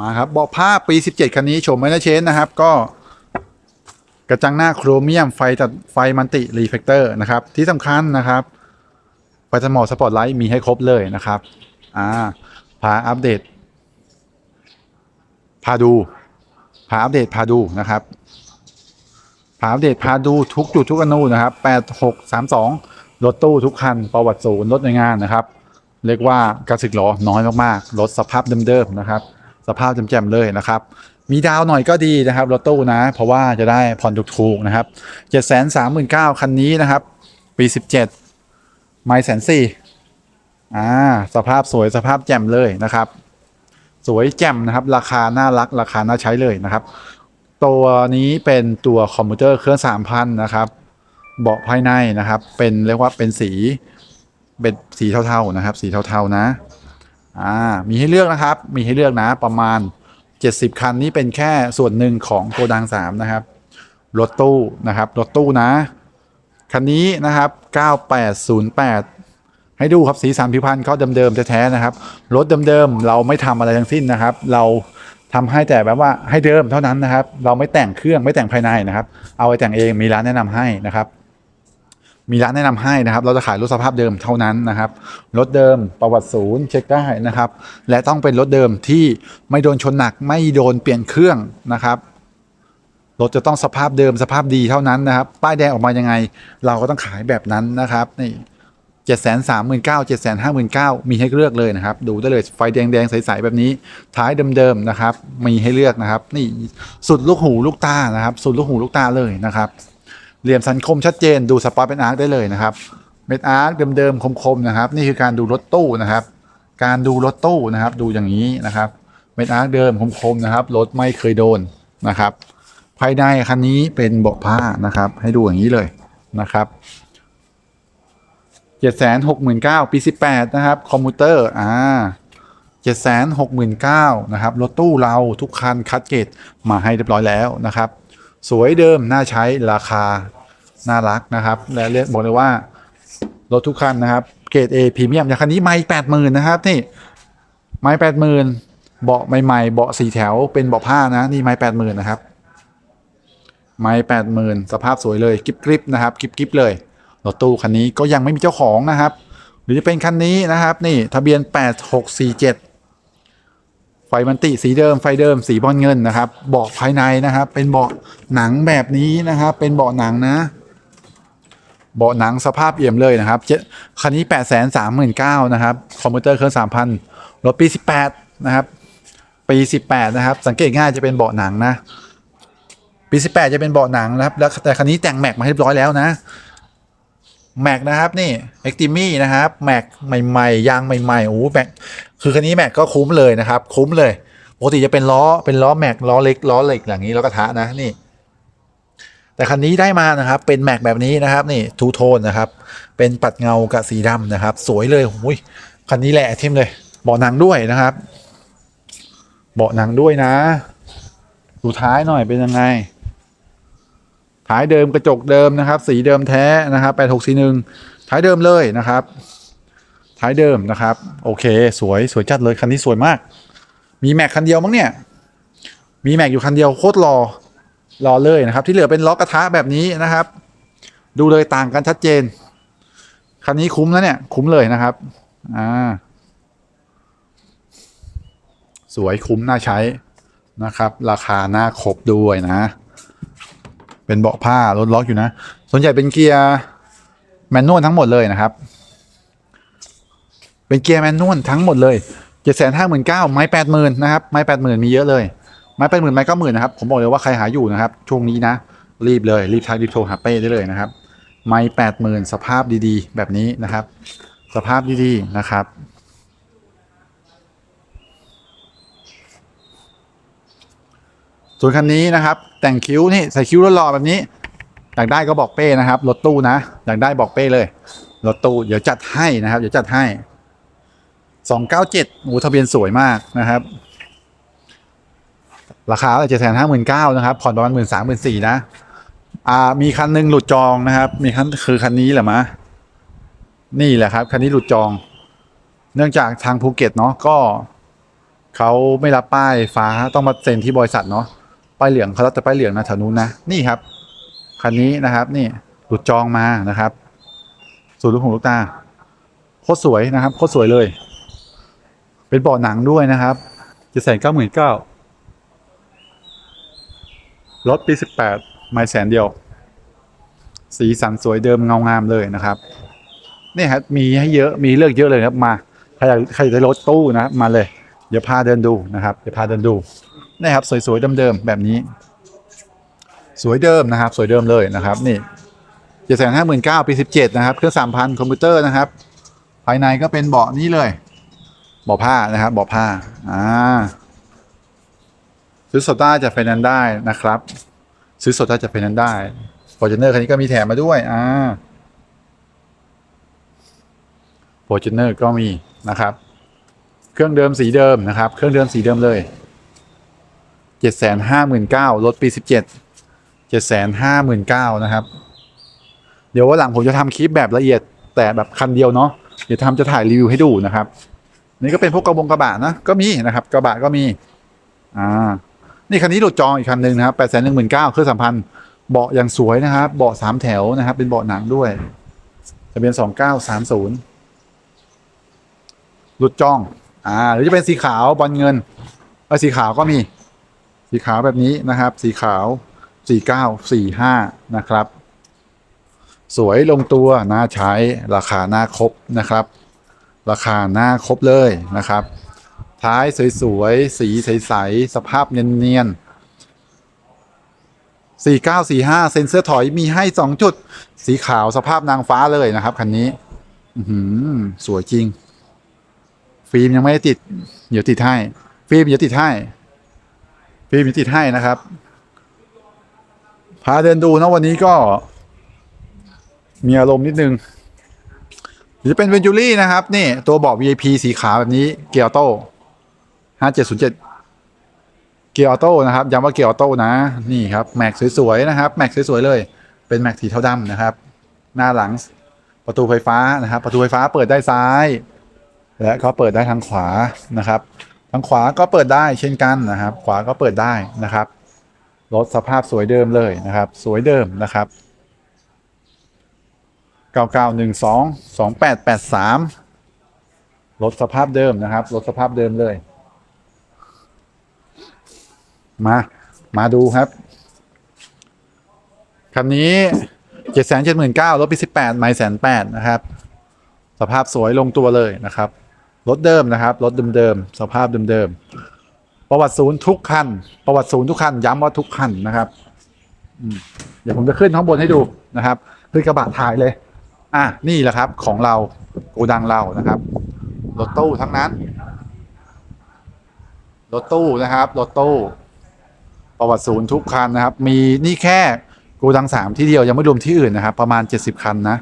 มาครับเบาะผ้าปี 17 คันนี้โฉมไม่ได้เชนนะครับ ก็กระจังหน้าโครเมียมไฟตัดไฟมันติรีเฟกเตอร์นะครับ ที่สำคัญนะครับไฟสมอสปอตไลท์มีให้ครบเลยนะครับอ่าพาอัปเดต พาดูพาอัปเดตพาดูนะครับพาอัปเดตพาดูทุกจุดทุกอนูนะครับ 8632 รถตู้ทุกคัน ประวัติศูนย์รถในงานนะครับ เรียกว่ากระสึกหรอน้อยมากๆ รถสภาพเดิมๆนะครับ สภาพแจ่มๆเลยนะครับมีดาวหน่อยก็ดีนะครับรถตู้นะ เพราะว่าจะได้ผ่อนถูกๆนะครับ739,000คันนี้นะครับ ปี 17 ไม่แสนสี่อ่าสภาพสวยสภาพแจ่มเลยนะครับ สวยแจ่มนะครับ ราคาน่ารักราคาน่าใช้เลยนะครับ ตัวนี้เป็นตัวคอมพิวเตอร์เครื่อง3,000นะครับ เบาะภายในนะครับ เป็นเรียกว่าเป็นสีเป็นสีเทาๆนะครับ สีเทาๆนะ อ่ามีให้เลือกนะครับ มีให้เลือกนะประมาณ 70 คันนี้เป็นแค่ส่วนหนึ่งของโกดัง3นะครับรถตู้นะครับรถตู้นะ คันนี้นะครับ 9808 ให้ดูครับสีสันผิวพรรณเขาเดิมๆแท้ๆนะครับรถเดิมๆเราไม่ทำอะไรทั้งสิ้นนะครับ เราทำให้แต่แบบว่าให้เดิมเท่านั้นนะครับ เราไม่แต่งเครื่องไม่แต่งภายในนะครับ เอาไปแต่งเองมีร้านแนะนำให้นะครับ มีร้านแนะนำให้นะครับ เราจะขายรถสภาพเดิมเท่านั้นนะครับ รถเดิมประวัติศูนย์เช็คได้นะครับ และต้องเป็นรถเดิมที่ไม่โดนชนหนักไม่โดนเปลี่ยนเครื่องนะครับรถจะต้องสภาพเดิมสภาพดีเท่านั้นนะครับ ป้ายแดงออกมายังไง เราก็ต้องขายแบบนั้นนะครับนี่เจ็ดแสนสามหมื่นเก้าเจ็ดแสนห้าหมื่นเก้ามีให้เลือกเลยนะครับ ดูได้เลยไฟแดงแดงๆใสๆแบบนี้ ท้ายเดิมๆนะครับ มีให้เลือกนะครับ นี่สุดลูกหูลูกตานะครับ สุดลูกหูลูกตาเลยนะครับ เหลี่ยมสันคมชัดเจนดูสปอร์ตเป็นอาร์คได้เลยนะครับเม็ดอาร์คเดิมๆคมๆนะครับ นี่คือการดูรถตู้นะครับ การดูรถตู้นะครับ ดูอย่างนี้นะครับเม็ดอาร์คเดิมคมๆนะครับรถไม่เคยโดนนะครับ ภายในคันนี้เป็นเบาะผ้านะครับ ให้ดูอย่างนี้เลยนะครับเจ็ดแสนหกหมื่นเก้าปีสิบแปดนะครับ คอมพิวเตอร์อ่าเจ็ดแสนหกหมื่นเก้านะครับรถตู้เราทุกคันคัดเกรดมาให้เรียบร้อยแล้วนะครับ สวยเดิม น่าใช้ราคา น่ารักนะครับ และเรียกบอกเลยว่า รถทุกคันนะครับ เกรด A พรีเมียมอย่างคันนี้ไม่แปดหมื่นนะครับนี่ไม้แปดหมื่นเบาะใหม่ๆเบาะสี่แถวเป็นเบาะผ้านะนี่ไม้แปดหมื่นนะครับไม้แปดหมื่นสภาพสวยเลยกริบกริบนะครับกริบกริบเลยรถตู้คันนี้ก็ยังไม่มีเจ้าของนะครับ หรือจะเป็นคันนี้นะครับ นี่ทะเบียน 8647 ไฟมันติสีเดิมไฟเดิมสีบอลเงินนะครับ เบาะภายในนะครับ เป็นเบาะหนังแบบนี้นะครับ เป็นเบาะหนังนะ เบาะหนังสภาพเอี่ยมเลยนะครับเจ็ดคันนี้8 3 9 0 0 0นะครับ คอมพิวเตอร์เครื่อง3,000รถปี18นะครับ ปี18นะครับ สังเกตง่ายจะเป็นเบาะหนังนะปี18จะเป็นเบาะหนังนะครับ แล้วแต่คันนี้แต่งแม็กมาให้เรียบร้อยแล้วนะ แม็กนะครับนี่เอ็กติมี่นะครับแม็กใหม่ๆยางใหม่ๆโอ้แม็กคือคันนี้แม็กก็คุ้มเลยนะครับ คุ้มเลยปกติจะเป็นล้อเป็นล้อแม็กล้อเล็กล้อเหล็กอย่างนี้ล้อกระทะนะนี่ แต่คันนี้ได้มานะครับเป็นแม็กแบบนี้นะครับนี่ทูโทนนะครับเป็นปัดเงากับสีดำนะครับ สวยเลยโอ้ยคันนี้แหละทิมเลยเบาะหนังด้วยนะครับ เบาะหนังด้วยนะ ดูท้ายหน่อยเป็นยังไง ท้ายเดิมกระจกเดิมนะครับ สีเดิมแท้นะครับแปดหกสี่หนึ่งท้ายเดิมเลยนะครับ ท้ายเดิมนะครับ โอเค สวยสวยจัดเลยคันนี้สวยมาก มีแม็กคันเดียวมั้งเนี่ย มีแม็กอยู่คันเดียวโคตรรอรอเลยนะครับ ที่เหลือเป็นล้อกระทะแบบนี้นะครับ ดูเลยต่างกันชัดเจน คันนี้คุ้มแล้วเนี่ย คุ้มเลยนะครับอ่าสวยคุ้มน่าใช้นะครับ ราคาน่าครบด้วยนะ เป็นเบาะผ้ารถล็อกอยู่นะ ส่วนใหญ่เป็นเกียร์แมนนวลทั้งหมดเลยนะครับ เป็นเกียร์แมนนวลทั้งหมดเลยเจ็ดแสนห้าหมื่นเก้าไม้แปดหมื่นนะครับ ไม้แปดหมื่นมีเยอะเลย ไม้แปดหมื่นไม้เก้าหมื่นนะครับ ผมบอกเลยว่าใครหาอยู่นะครับ ช่วงนี้นะ รีบเลย รีบทักรีบโทรหาเป้ได้เลยนะครับ ไม้แปดหมื่นสภาพดีๆ แบบนี้นะครับ สภาพดีๆนะครับ ส่วนคันนี้นะครับ แต่งคิ้วนี่ใส่คิ้วหล่อแบบนี้อยากได้ก็บอกเป้นะครับรถตู้นะอยากได้บอกเป้เลยรถตู้เดี๋ยวจัดให้นะครับ เดี๋ยวจัดให้สองเก้าเจ็ดโอ้ทะเบียนสวยมากนะครับ ราคาเจ็ดแสนห้าหมื่นเก้านะครับ ผ่อนประมาณหมื่นสามหมื่นสี่นะ อ่า มีคันหนึ่งหลุดจองนะครับ มีคันคือคันนี้แหละมะ นี่แหละครับ คันนี้หลุดจอง เนื่องจากทางภูเก็ตเนาะก็เขาไม่รับป้ายฟ้าต้องมาเซ็นที่บริษัทเนาะ ป้ายเหลืองเขารับแต่ป้ายเหลืองนะแถวนู้นนะนี่ครับคันนี้นะครับ นี่หลุดจองมานะครับสูตรลูกหูลูกตาโคตรสวยนะครับโคตรสวยเลย เป็นเบาะหนังด้วยนะครับจะแสนเก้าหมื่นเก้ารถปีสิบแปดไม่แสนเดียว สีสันสวยเดิมเงางามเลยนะครับนี่ครับมีให้เยอะมีเลือกเยอะเลยครับมาใครอยากใครอยากได้รถตู้นะมาเลย เดี๋ยวพาเดินดูนะครับ เดี๋ยวพาเดินดู นี่ครับสวยๆเดิมๆแบบนี้ สวยเดิมนะครับ สวยเดิมเลยนะครับ นี่เจ็ดแสนห้าหมื่นเก้าปีสิบเจ็ดนะครับ เครื่องสามพันคอมพิวเตอร์นะครับ ภายในก็เป็นเบาะนี้เลยเบาะผ้านะครับเบาะผ้าอ่าซื้อสดได้จะไฟแนนซ์ได้นะครับ ซื้อสดได้จะไฟแนนซ์ได้ฟอร์จูเนอร์คันนี้ก็มีแถมมาด้วยอ่าฟอร์จูเนอร์ก็มีนะครับ เครื่องเดิมสีเดิมนะครับ เครื่องเดิมสีเดิมเลย เจ็ดแสนห้าหมื่นเก้ารถปีสิบเจ็ดเจ็ดแสนห้าหมื่นเก้านะครับ เดี๋ยววันหลังผมจะทำคลิปแบบละเอียดแต่แบบคันเดียวเนาะเดี๋ยวทำจะถ่ายรีวิวให้ดูนะครับ นี่ก็เป็นพวกกระบงกระบะนะก็มีนะครับ กระบะก็มีอ่านี่คันนี้หลุดจองอีกคันหนึ่งนะครับแปดแสนหนึ่งหมื่นเก้าเครื่องสัมพันธ์เบาะอย่างสวยนะครับเบาะสามแถวนะครับ เป็นเบาะหนังด้วยทะเบียนสองเก้าสามศูนย์หลุดจอง อ่า หรือจะเป็นสีขาวบอลเงินเออสีขาวก็มี สีขาวแบบนี้นะครับ สีขาวสี่เก้าสี่ห้านะครับ สวยลงตัวน่าใช้ราคาน่าครบนะครับ ราคาน่าครบเลยนะครับ ท้ายสวยๆ สีใสๆ สภาพเนียนๆ4945 เซ็นเซอร์ถอยมีให้ 2 จุด สีขาวสภาพนางฟ้าเลยนะครับ คันนี้หือสวยจริง ฟิล์มยังไม่ได้ติด เดี๋ยวติดให้ ฟิล์มเดี๋ยวติดให้ ฟิล์มเดี๋ยวติดให้นะครับ พาเดินดูนะวันนี้ก็ มีอารมณ์นิดนึงจะเป็นเวนจูรี่นะครับ นี่ ตัวเบาะ VIP สีขาวแบบนี้ เกียร์ออโต้5707เกียร์ออโต้นะครับย้ำว่าเกียร์ออโต้นะ นี่ครับ แม็กสวยๆนะครับแม็กสวยๆเลย เป็นแม็กสีเทาดำนะครับ หน้าหลังประตูไฟฟ้านะครับ ประตูไฟฟ้าเปิดได้ซ้าย และก็เปิดได้ทางขวานะครับ ทางขวาก็เปิดได้เช่นกันนะครับ ขวาก็เปิดได้นะครับรถสภาพสวยเดิมเลยนะครับ สวยเดิมนะครับเก้าเก้าหนึ่งสองสองแปดสามรถสภาพเดิมนะครับรถสภาพเดิมเลย มา มาดูครับคันนี้เจ็ดแสนเจ็ดหมื่นเก้ารถปีสิบแปดไม่แสนแปดนะครับ สภาพสวยลงตัวเลยนะครับ รถเดิมนะครับ รถเดิมๆสภาพเดิมๆประวัติศูนย์ทุกคัน ประวัติศูนย์ทุกคันย้ำว่าทุกคันนะครับเดี๋ยวผมจะขึ้นข้างบนให้ดูนะครับขึ้นกระบะถ่ายเลย อะนี่แหละครับของเราโกดังเรานะครับรถตู้ทั้งนั้นรถตู้นะครับรถตู้ ประวัติศูนย์ทุกคันนะครับ มีนี่แค่โกดังสามที่เดียวยังไม่รวมที่อื่นนะครับ ประมาณเจ็ดสิบคันนะ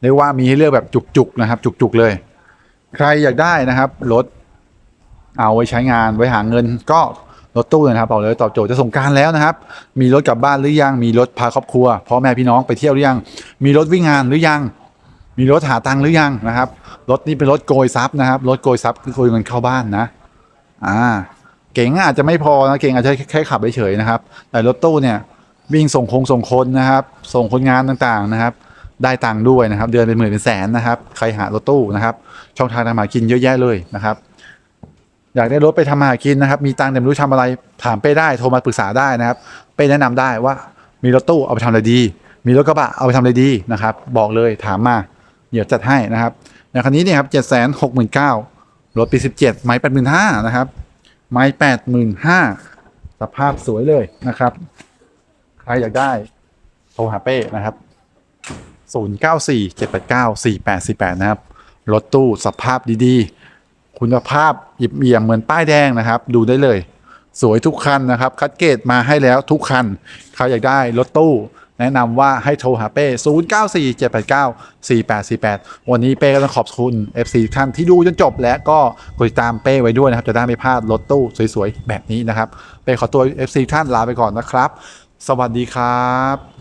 เรียกว่ามีให้เลือกแบบจุกๆนะครับ จุกๆเลย ใครอยากได้นะครับรถเอาไว้ใช้งานไว้หาเงินก็รถตู้นะครับบอกเลยตอบโจทย์จะส่งการแล้วนะครับ มีรถกลับบ้านหรือยังมีรถพาครอบครัวพ่อแม่พี่น้องไปเที่ยวหรือยัง มีรถวิ่งงานหรือยัง มีรถหาตังค์หรือยังนะครับรถนี้เป็นรถโกยทรัพย์นะครับรถโกยทรัพย์คือโกยเงินเข้าบ้านนะอ่าเก๋งอาจจะไม่พอนะเก๋งอาจจะแค่ขับเฉยๆนะครับ แต่รถตู้เนี่ยวิ่งส่งคงส่งคนนะครับ ส่งคนงานต่างๆนะครับ ได้ตังค์ด้วยนะครับ เดือนเป็นหมื่นเป็นแสนนะครับ ใครหารถตู้นะครับ ช่องทางทำหากินเยอะแยะเลยนะครับ อยากได้รถไปทำหากินนะครับ มีตังค์แต่ไม่รู้ทำอะไรถามเป้ได้โทรมาปรึกษาได้นะครับ เป้แนะนำได้ว่ามีรถตู้เอาไปทำอะไรดี มีรถกระบะเอาไปทำอะไรดีนะครับ บอกเลยถามมาเดี๋ยวจัดให้นะครับในคันนี้เนี่ยครับเจ็ดแสนหกหมื่นเก้ารถปีสิบเจ็ดไม้แปดหมื่นห้านะครับ ไม้แปดหมื่นห้าสภาพสวยเลยนะครับ ใครอยากได้โทรหาเป้นะครับ ศูนย์เก้าสี่เจ็ดแปดเก้าสี่แปดสี่แปดนะครับ รถตู้สภาพดีๆ คุณภาพหยิบเอี่ยมเหมือนป้ายแดงนะครับ ดูได้เลย สวยทุกคันนะครับ คัดเกรดมาให้แล้วทุกคัน ใครอยากได้รถตู้ แนะนำว่าให้โทรหาเป้ 0 9 4 7 8 9 4 8 4 8 วันนี้เป้ก็ต้องขอบคุณ FC ท่านที่ดูจนจบและก็กดติดตามเป้ไว้ด้วยนะครับ จะได้ไม่พลาดรถตู้สวยๆ แบบนี้นะครับ เป้ขอตัว FC ท่านลาไปก่อนนะครับ สวัสดีครับ